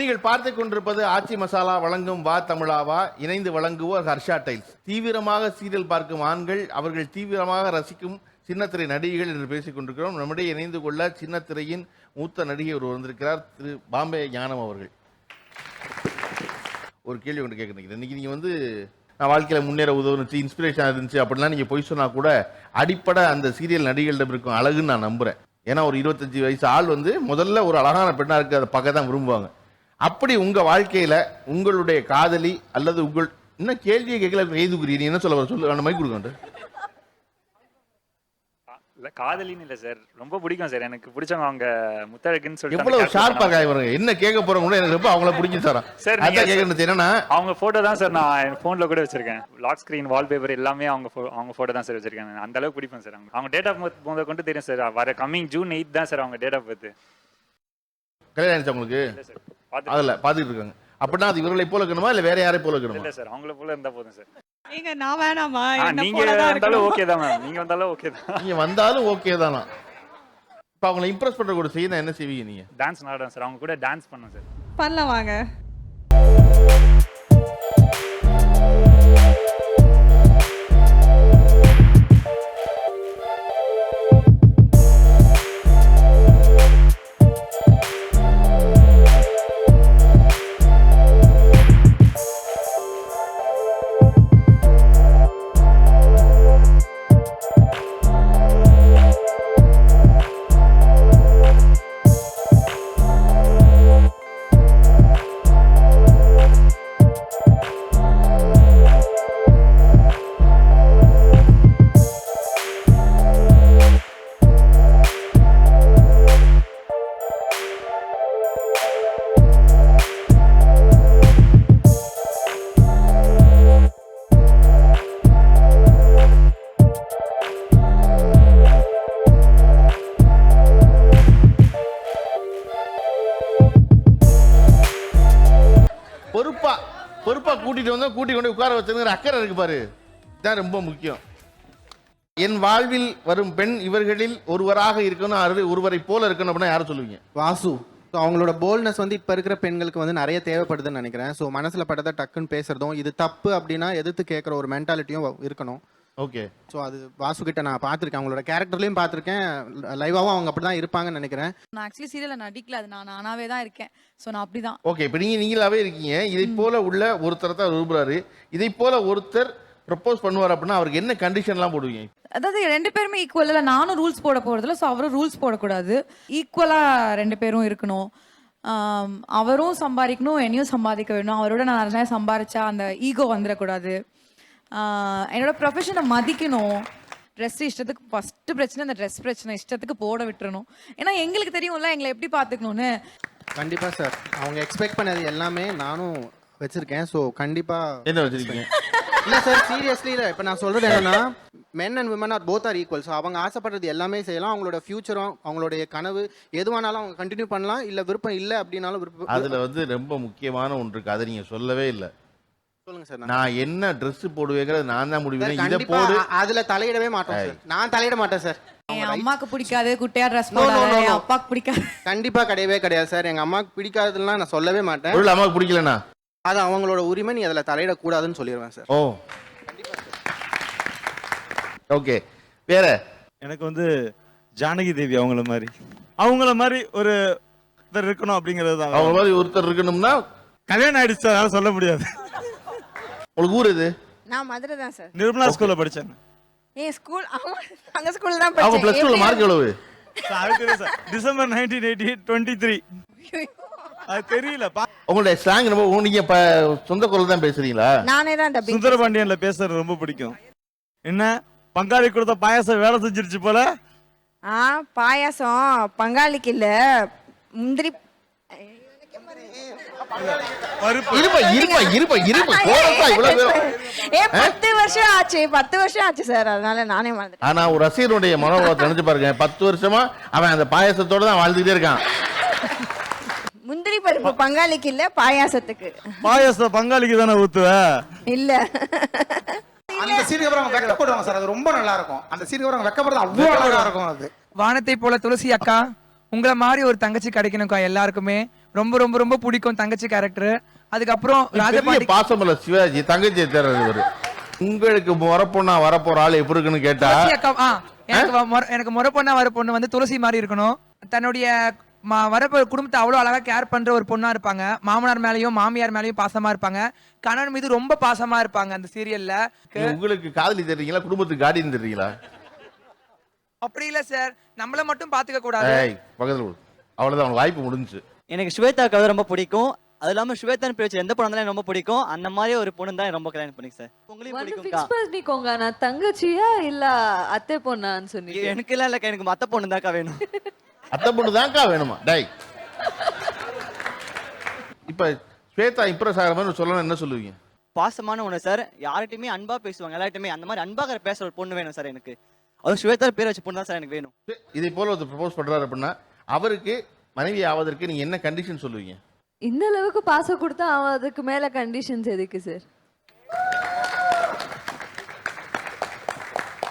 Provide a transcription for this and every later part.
நீங்கள் பார்த்து கொண்டிருப்பது ஆச்சி மசாலா வழங்கும் வா தமிழாவா இணைந்து வழங்குவோர் ஹர்ஷா டைல்ஸ். தீவிரமாக சீரியல் பார்க்கும் ஆண்கள் அவர்கள் தீவிரமாக ரசிக்கும் சின்னத்திரை நடிகைகள் என்று பேசிக் கொண்டிருக்கிறோம். நம்மிடையே இணைந்து கொள்ள சின்னத்திரையின் மூத்த நடிகை ஒரு வந்திருக்கிறார். திரு பாம்பே ஞானம் அவர்கள். ஒரு கேள்வி ஒன்று கேட்க நினைக்கிறேன் இன்னைக்கு நீங்கள் வந்து நான் வாழ்க்கையில் முன்னேற உதவுனுச்சு இன்ஸ்பிரேஷன் இருந்துச்சு அப்படிலாம் நீங்கள் பொய் சொன்னால் கூட அடிப்படை அந்த சீரியல் நடிகர்களிடம் இருக்கும் அழகுன்னு நான் நம்புகிறேன் ஏன்னா ஒரு இருபத்தஞ்சி வயசு ஆள் வந்து முதல்ல ஒரு அழகான பெண்ணாக இருக்குது அதை பார்க்க தான் விரும்புவாங்க. அப்படி உங்க வாழ்க்கையில உங்களுடைய காதலி அல்லது உங்கள் இன்னும் கேள்வியை கேட்கல எய்துக்குறீ நீ என்ன சொல்ல சொல்லு அந்த மைக் கொடுங்க இல்ல காதலின்னு இல்ல சார். ரொம்ப பிடிக்கும் சார். எனக்கு பிடிச்சவங்க அவங்க முத்தழகுன்னு சொல்லிட்டு எவ்வளவு ஷார்ப்பா காய் பாருங்க. என்ன கேட்க போறவங்க கூட எனக்கு ரொம்ப அவங்கள பிடிக்கும் சார். Sir, நீங்க- அதான் கேட்கறது என்னன்னா அவங்க போட்டோ தான் சார் நான் என் போன்ல கூட வச்சிருக்கேன். லாக் ஸ்கிரீன் வால்பேப்பர் எல்லாமே அவங்க அவங்க போட்டோ தான் சார் வச்சிருக்கேன் அந்த அளவுக்கு பிடிக்கும் சார் அவங்க. அவங்க டேட் ஆஃப் பர்த் போத கொண்டு தெரியும் சார். வர கம்மிங் ஜூன் எயிட் தான் சார் அவங்க டேட் ஆஃப் பர்த் கல்யாணம் உங்களுக்கு? சார். அதுல பாத்துட்டு இருக்காங்க. அப்படின்னா அது இவர்களை போல இருக்கணுமா? இல்ல வேற யாரை போல இருக்கணுமா? இல்ல சார் அவங்கள போல இருந்தா போதும் சார். நீங்க நான் வேணாமா? நீங்க வந்தாலும். ஓகே தான் மேம் நீங்க வந்தாலும் ஓகே தான். நீங்க வந்தாலும் ஓகே தானா. இப்ப அவங்களை இம்ப்ரெஸ் பண்ற கூட செய்ய என்ன செய்வீங்க நீங்க? டான்ஸ் ஆடுறேன் சார். அவங்க கூட டான்ஸ் பண்ணேன் சார். பண்ணலாம் வாங்க. கூட்டிட்டு கூட்டி கொண்டு உட்கார வச்சிருங்கிற அக்கறை இருக்கு பாரு. இதான் ரொம்ப முக்கியம். என் வாழ்வில் வரும் பெண் இவர்களில் ஒருவராக இருக்கணும் அல்லது ஒருவரை போல இருக்கணும் அப்படின்னா யாரை சொல்லுவீங்க? வாசு. ஸோ அவங்களோட போல்ட்னஸ் வந்து இப்போ இருக்கிற பெண்களுக்கு வந்து நிறைய தேவைப்படுதுன்னு நினைக்கிறேன். ஸோ மனசில் பட்டதை டக்குன்னு பேசுகிறதும் இது தப்பு அப்படின்னா எதிர்த்து கேட்குற ஒரு மென்டாலிட்டியும் இருக்கணும். ஓகே ஸோ அது வாசு கிட்ட நான் பார்த்துருக்கேன். அவங்களோட கேரக்டர்லையும் பார்த்துருக்கேன். லைவாகவும் அவங்க அப்படி தான் இருப்பாங்கன்னு நினைக்கிறேன். நான் ஆக்சுவலி சீரியல்ல நடிக்கல. அது நான் நானாவே தான் இருக்கேன். ஸோ நான் அப்படிதான். ஓகே இப்போ நீங்க நீங்களாவே இருக்கீங்க. இதை போல உள்ள ஒருத்தரை தான் விரும்புறாரு. இதை போல ஒருத்தர் ப்ரப்போஸ் பண்ணுவார் அப்படின்னா அவருக்கு என்ன கண்டிஷன்லாம் போடுவீங்க? அதாவது ரெண்டு பேருமே ஈக்குவல் இல்லை. நானும் ரூல்ஸ் போட போறதில்ல. ஸோ அவரும் ரூல்ஸ் போடக்கூடாது. ஈக்குவலா ரெண்டு பேரும் இருக்கணும். அவரும் சம்பாதிக்கணும். என்னையும் சம்பாதிக்க வேணும். அவரோட நான் நிறைய சம்பாரிச்சா அந்த ஈகோ வந்துடக்கூடாது என்னோட ப்ரொஃபஷனை மதிக்கணும். ட்ரெஸ் இஷ்டத்துக்கு ஃபர்ஸ்ட் பிரச்சனை அந்த ட்ரெஸ் பிரச்சனை இஷ்டத்துக்கு போட விட்டுறணும். ஏன்னா எங்களுக்கு தெரியும்ல எங்களை எப்படி பார்த்துக்கணும்னு. கண்டிப்பாக சார் அவங்க எக்ஸ்பெக்ட் பண்ணது எல்லாமே நானும் வச்சிருக்கேன். ஸோ கண்டிப்பாக என்ன வச்சிருக்கீங்க? இல்லை சார் சீரியஸ்லி இல்லை. இப்போ நான் சொல்கிறது என்னன்னா men and women are both are equal so அவங்க ஆசைப்படுறது எல்லாமே செய்யலாம். அவங்களோட ஃபியூச்சரும் அவங்களுடைய கனவு எதுவானாலும் அவங்க கண்டினியூ பண்ணலாம். இல்லை விருப்பம் இல்லை அப்படின்னாலும் விருப்பம் அதுல வந்து ரொம்ப முக்கியமான ஒன்று இருக்கு. அதை நீங்க சொல்லவே இல்லை. நான் என்ன Dress போடுவேங்கிறது நான் தான் முடிவு இதை போடு. அதுல தலையிடவே மாட்டோம் சார். நான் தலையிட மாட்டேன் சார். என் அம்மாக்கு பிடிக்காது குட்டையா ட்ரெஸ் No, no, போடாத. என் அப்பாக்கு பிடிக்காது. கண்டிப்பா கிடையவே கிடையாது சார். எங்க அம்மாவுக்கு பிடிக்காதுலாம் நான் சொல்லவே மாட்டேன். பொருள் அம்மாவுக்கு பிடிக்கலனா? அது அவங்களோட உரிமை நீ அதுல தலையிடக்கூடாதுன்னு சொல்லிடுவேன் சார். ஓ. ஓகே. வேற? எனக்கு வந்து ஜானகி தேவி அவங்கள மாதிரி. அவங்கள மாதிரி ஒரு இவர் இருக்கணும் அப்படிங்கிறது தான் அவங்க மாதிரி ஒருத்தர் இருக்கணும்னா கல்யாணம் ஆயிடுச்சு சார் அதனால சொல்ல முடியாது. உங்களுக்கு ஊர் இது நான் மதுரை தான் சார் நிர்மலா ஸ்கூல்ல படிச்சேன். என் ஸ்கூல் அங்க ஸ்கூல்ல தான் அவங்க படிச்சேன். பிளஸ் டூல மார்க் எவ்வளவு? சார், அது தெரியும் sir December nineteen eighty twenty three அது தெரியல உங்களுடைய ஸ்லாங் ரொம்ப நீங்க சொந்த குரல் தான் பேசுறீங்களா? நானே தான் டப்பிங் சுந்தரபாண்டியன்ல பேசுறது ரொம்ப பிடிக்கும். என்ன? பங்காளி கொடுத்த பாயாசம் வேலை செஞ்சிருச்சு போல? ஆ பாயாசம். பங்காளிக்கு இல்ல. முந்திரி இருப்பா இருப்பா இருப்பா இருப்பா. இவ்வளவு ஏ பத்து வருஷம் ஆச்சு பத்து வருஷம் ஆச்சு சார். அதனால நானே மறந்துட்டேன். ஆனா ஒரு ரசிகனுடைய மனோபாவத்தை நினைச்சு பாருங்க. பத்து வருஷமா அவன் அந்த பாயாசத்தோட தான் வாழ்ந்துட்டே இருக்கான். முந்திரி பருப்பு பங்காளிக்கு இல்ல பாயாசத்துக்கு. பாயாசம் பங்காளிக்கு தானே ஊத்துவ? இல்ல. அந்த சீருக்கு அப்புறம் அவங்க வெக்கப்படுவாங்க சார். அது ரொம்ப நல்லா இருக்கும் அந்த சீருக்கு அப்புறம் வெக்கப்படுறது அவ்வளோ அழகா இருக்கும் அது. வானத்தை போல துளசி அக்கா உங்களை மாதிரி ஒரு தங்கச்சி கிடைக்கணும்க்கா எல்லாருக்குமே. ரொம்ப ரொம்ப ரொம்ப பிடிக்கும் தங்கச்சி கேரக்டர் அதுக்கப்புறம் பெரிய ராஜபாண்டி பாசமல்ல சிவாஜி தங்கச்சி தேர்றது உங்களுக்கு வரப்போனா வரப்போற ஆள் எப்படி இருக்குன்னு கேட்டா எனக்கு வ- முற- எனக்கு முறை பொண்ணா வர பொண்ணு வந்து துளசி மாதிரி இருக்கணும். தன்னுடைய வரப்போ குடும்பத்தை அவ்வளோ அழகா கேர் பண்ற ஒரு பொண்ணா இருப்பாங்க. மாமனார் மேலயும் மாமியார் மேலயும் பாசமா இருப்பாங்க. கணவன் மீது ரொம்ப பாசமா இருப்பாங்க அந்த சீரியல்ல உங்களுக்கு காதலி தெரியுங்களா குடும்பத்துக்கு கார்டியன் தெரியுங்களா அப்படி இல்ல சார் நம்மள மட்டும் பாத்துக்க கூடாது. பக்கத்துல. அவ்வளவுதான் வாய்ப்பு முடிஞ்சுச்சு. எனக்கு ஸ்வேதா கதை ரொம்ப பிடிக்கும். அது இல்லாம ஸ்வேதான் பேச்சு எந்த படம் தான் ரொம்ப பிடிக்கும். அந்த மாதிரி ஒரு பொண்ணு தான் ரொம்ப கல்யாணம் பண்ணி சார். ஃபிக்ஸ் பண்ணிக்கோங்க. நான் தங்கச்சியா இல்ல அத்தை பொண்ணான்னு சொன்னீங்க? எனக்கு எல்லாம் இல்லக்கா. எனக்கு மத்த பொண்ணு தான்க்கா வேணும். அத்தை பொண்ணு தான்க்கா வேணுமா? டேய். இப்ப ஸ்வேதா இம்ப்ரெஸ் ஆகிற மாதிரி சொல்லணும் என்ன சொல்லுவீங்க? பாசமான ஒண்ணு சார். யார்கிட்டயுமே அன்பா பேசுவாங்க எல்லார்ட்டையுமே அந்த மாதிரி அன்பாக பேசுற ஒரு பொண்ணு வேணும் சார் எனக்கு. அது ஸ்வேதா பேர் வச்ச பொண்ணு தான் சார் எனக்கு வேணும். இதே போல ஒருத்தர் ப்ரப்போஸ் பண்றாரு அப்படின்னா அவருக்கு மனைவி ஆவதற்கு நீங்க என்ன கண்டிஷன் சொல்லுவீங்க? இந்த அளவுக்கு பாசம் கொடுத்தா அவன் அதுக்கு மேல கண்டிஷன்ஸ் எதுக்கு சார்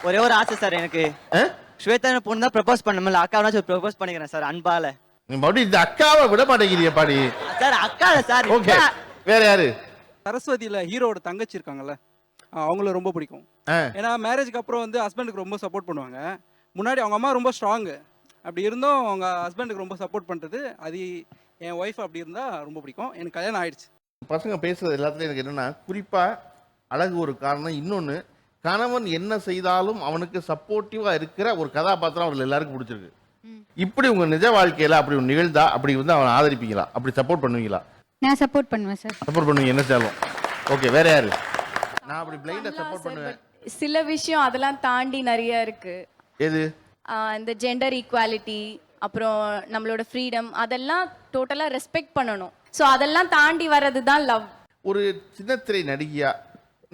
ஒரே ஒரு ஆசை சார் எனக்கு? ஸ்வேதா பொண்ணு தான் ப்ரப்போஸ் பண்ணல அக்காவனாச்சும் ப்ரப்போஸ் பண்ணிக்கிறேன் சார் அன்பால. நீ மறுபடியும் இந்த அக்காவை விட மாட்டேங்கிறிய பாடி. சார் அக்கா சார் ஓகே வேற யாரு? சரஸ்வதியில ஹீரோவோட தங்கச்சி இருக்காங்கல்ல அவங்கள ரொம்ப பிடிக்கும். ஏன்னா மேரேஜ்க்கு அப்புறம் வந்து ஹஸ்பண்டுக்கு ரொம்ப சப்போர்ட் பண்ணுவாங்க. முன்னாடி அவங்க அம்மா ரொம்ப ஸ்ட்ராங்கு அப்படி இருந்தும் அவங்க ஹஸ்பண்டுக்கு ரொம்ப சப்போர்ட் பண்ணுறது அது என் ஒய்ஃப் அப்படி இருந்தால் ரொம்ப பிடிக்கும். எனக்கு கல்யாணம் ஆயிடுச்சு. பசங்க பேசுறது எல்லாத்துலயும் எனக்கு என்னன்னா குறிப்பா அழகு ஒரு காரணம். இன்னொன்னு கணவன் என்ன செய்தாலும் அவனுக்கு சப்போர்ட்டிவா இருக்கிற ஒரு கதாபாத்திரம் அவர்கள் எல்லாருக்கும் பிடிச்சிருக்கு. இப்படி உங்க நிஜ வாழ்க்கையில அப்படி ஒரு நிகழ்ந்தா அப்படி வந்து அவனை ஆதரிப்பீங்களா? அப்படி சப்போர்ட் பண்ணுவீங்களா? நான் சப்போர்ட் பண்ணுவேன் சார் சப்போர்ட் பண்ணுவீங்க. என்ன செய்யலாம் ஓகே வேற யாரு? நான் அப்படி பிளைண்டா சப்போர்ட் பண்ணுவேன். சில விஷயம் அதெல்லாம் தாண்டி நிறைய இருக்கு. எது? இந்த ஜெண்டர் ஈக்குவாலிட்டி அப்புறம் நம்மளோட ஃப்ரீடம் அதெல்லாம் டோட்டலாக ரெஸ்பெக்ட் பண்ணணும். ஸோ அதெல்லாம் தாண்டி வர்றது தான் லவ் ஒரு சின்னத்திரை நடிகையா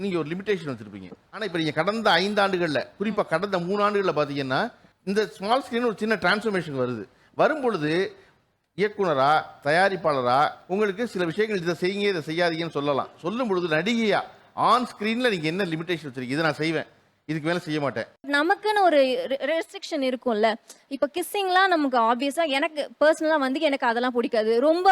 நீங்கள் ஒரு லிமிடேஷன் வச்சுருப்பீங்க. ஆனால் இப்போ நீங்கள் கடந்த ஐந்தாண்டுகளில் குறிப்பாக கடந்த மூணு ஆண்டுகளில் பார்த்தீங்கன்னா இந்த ஸ்மால் ஸ்க்ரீன் ஒரு சின்ன டிரான்ஸ்ஃபர்மேஷன் வருது. வரும் பொழுது இயக்குனரா தயாரிப்பாளரா உங்களுக்கு சில விஷயங்கள் இதை செய்யுங்க இதை செய்யாதீங்கன்னு சொல்லலாம். சொல்லும் பொழுது நடிகையா ஆன் ஸ்க்ரீனில் நீங்கள் என்ன லிமிடேஷன் வச்சுருக்கீங்க? இதை நான் செய்வேன். இதுக்கு மேல செய்ய மாட்டேன். நமக்குன்னு ஒரு ரெஸ்ட்ரிக்ஷன் இருக்கும்ல. இப்போ கிஸ்ஸிங்லாம் நமக்கு ஆப்வியஸாக எனக்கு பர்சனலாக வந்து எனக்கு அதெல்லாம் பிடிக்காது. ரொம்ப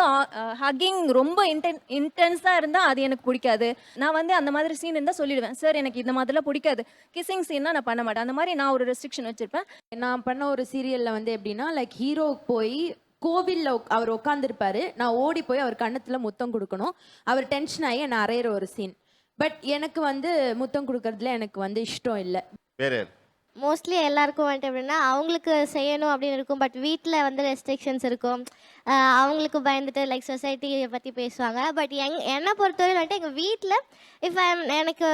ஹக்கிங் ரொம்ப இன்டென் இன்டென்ஸாக இருந்தால் அது எனக்கு பிடிக்காது. நான் வந்து அந்த மாதிரி சீன் இருந்தால் சொல்லிடுவேன். சார் எனக்கு இந்த மாதிரிலாம் பிடிக்காது. கிஸ்ஸிங் சீன்னா நான் பண்ண மாட்டேன். அந்த மாதிரி நான் ஒரு ரெஸ்ட்ரிக்ஷன் வச்சிருப்பேன். நான் பண்ண ஒரு சீரியல்ல வந்து எப்படின்னா லைக் ஹீரோ போய் கோவில்ல அவர் உட்காந்துருப்பாரு நான் ஓடி போய் அவர் கண்ணத்துல முத்தம் கொடுக்கணும். அவர் டென்ஷன் ஆகி என்னை அறையிற ஒரு சீன் பட் எனக்கு வந்து முத்தம் கொடுக்கறதுல எனக்கு வந்து இஷ்டம் இல்லை. வேற? யாரு மோஸ்ட்லி எல்லாருக்கும் வந்துட்டு எப்படின்னா அவங்களுக்கு செய்யணும் அப்படின்னு இருக்கும் பட் வீட்டில் வந்து ரெஸ்ட்ரிக்ஷன்ஸ் இருக்கும். அவங்களுக்கு பயந்துட்டு லைக் சொசைட்டியை பற்றி பேசுவாங்க. பட் எங் என்னை பொறுத்தவரை வந்துட்டு எங்கள் வீட்டில் இஃப் எனக்கு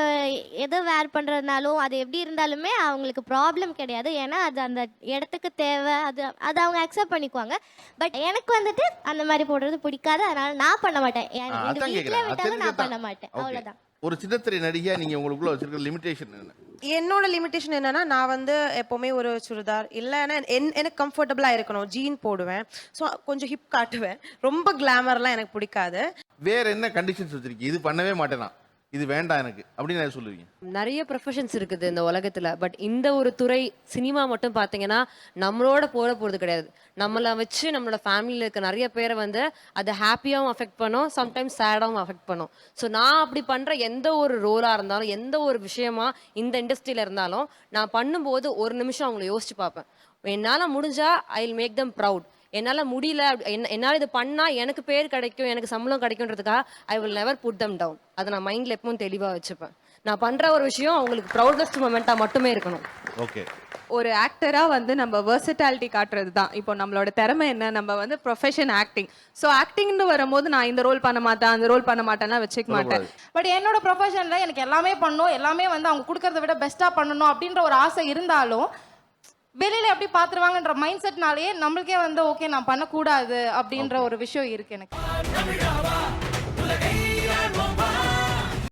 எது வேர் பண்ணுறதுனாலும் அது எப்படி இருந்தாலுமே அவங்களுக்கு ப்ராப்ளம் கிடையாது. ஏன்னா அது அந்த இடத்துக்கு தேவை. அது அது அவங்க அக்செப்ட் பண்ணிக்குவாங்க. பட் எனக்கு வந்துட்டு அந்த மாதிரி போடுறது பிடிக்காது. அதனால நான் பண்ண மாட்டேன். ஆ, அதான் வீட்டில் கேக்குறேன். அது விட்டாலும் நான். பண்ண மாட்டேன். Okay. அவ்வளோதான் ஒரு சின்னத்திரை நடிகையா நீங்க உங்களுக்குள்ள வச்சிருக்கிற லிமிடேஷன் என்ன? என்னோட லிமிட்டேஷன் என்னன்னா நான் வந்து எப்போவுமே ஒரு சுடிதார் இல்லைன்னா என் எனக்கு கம்ஃபர்டபுளாக இருக்கணும். ஜீன் போடுவேன். ஸோ கொஞ்சம் ஹிப் காட்டுவேன். ரொம்ப கிளாமர்லாம் எனக்கு பிடிக்காது. வேற என்ன கண்டிஷன்ஸ் வச்சிருக்கீங்க? இது பண்ணவே மாட்டேனா? இது வேண்டாம் எனக்கு அப்படின்னு சொல்லுவீங்க? நிறைய ப்ரொஃபஷன்ஸ் இருக்குது இந்த உலகத்துல பட் இந்த ஒரு துறை சினிமா மட்டும் பாத்தீங்கன்னா நம்மளோட போட போறது கிடையாது. நம்மளை வச்சு நம்மளோட ஃபேமிலியில் இருக்க நிறைய பேரை வந்து அதை ஹாப்பியாகவும் அஃபெக்ட் பண்ணும் சம்டைம்ஸ் சேடாகவும் அஃபெக்ட் பண்ணும். ஸோ நான் அப்படி பண்ற எந்த ஒரு ரோலா இருந்தாலும் எந்த ஒரு விஷயமா இந்த இண்டஸ்ட்ரியில இருந்தாலும் நான் பண்ணும்போது ஒரு நிமிஷம் அவங்கள யோசிச்சு பார்ப்பேன். என்னால் முடிஞ்சா I will make them proud என்னால முடியல அப்படி- என்ன- என்னால இது பண்ணா எனக்கு பேர் கிடைக்கும் எனக்கு சம்பளம் கிடைக்கும்ன்றதுக்காக I will never put them down அதை நான் மைண்ட்ல எப்பவும் தெளிவா வச்சுப்பேன். நான் பண்ற ஒரு விஷயம் அவங்களுக்கு ப்ரௌடஸ்ட் மூமெண்டா மட்டுமே இருக்கணும். ஓகே ஒரு ஆக்டரா வந்து நம்ம வெர்சட்டாலிட்டி காட்டுறது தான். இப்போ நம்மளோட திறமை என்ன? நம்ம வந்து ப்ரொஃபஷன் ஆக்டிங் ஸோ ஆக்டிங்னு வரும்போது நான் இந்த ரோல் பண்ண மாட்டேன் அந்த ரோல் பண்ண மாட்டேன்லாம் வச்சுக்க மாட்டேன். பட் என்னோட ப்ரொஃபஷனில் எனக்கு எல்லாமே பண்ணணும் எல்லாமே வந்து அவங்க கொடுக்கறத விட பெஸ்ட்டாக பண்ணணும் அப்படின்ற ஒரு ஆசை இருந்தாலும் வெளியில எப்படி பார்த்துருவாங்கன்ற மைண்ட் செட்னாலேயே நம்மளுக்கே வந்து ஓகே நான் பண்ணக்கூடாது அப்படின்ற ஒரு விஷயம் இருக்கு எனக்கு.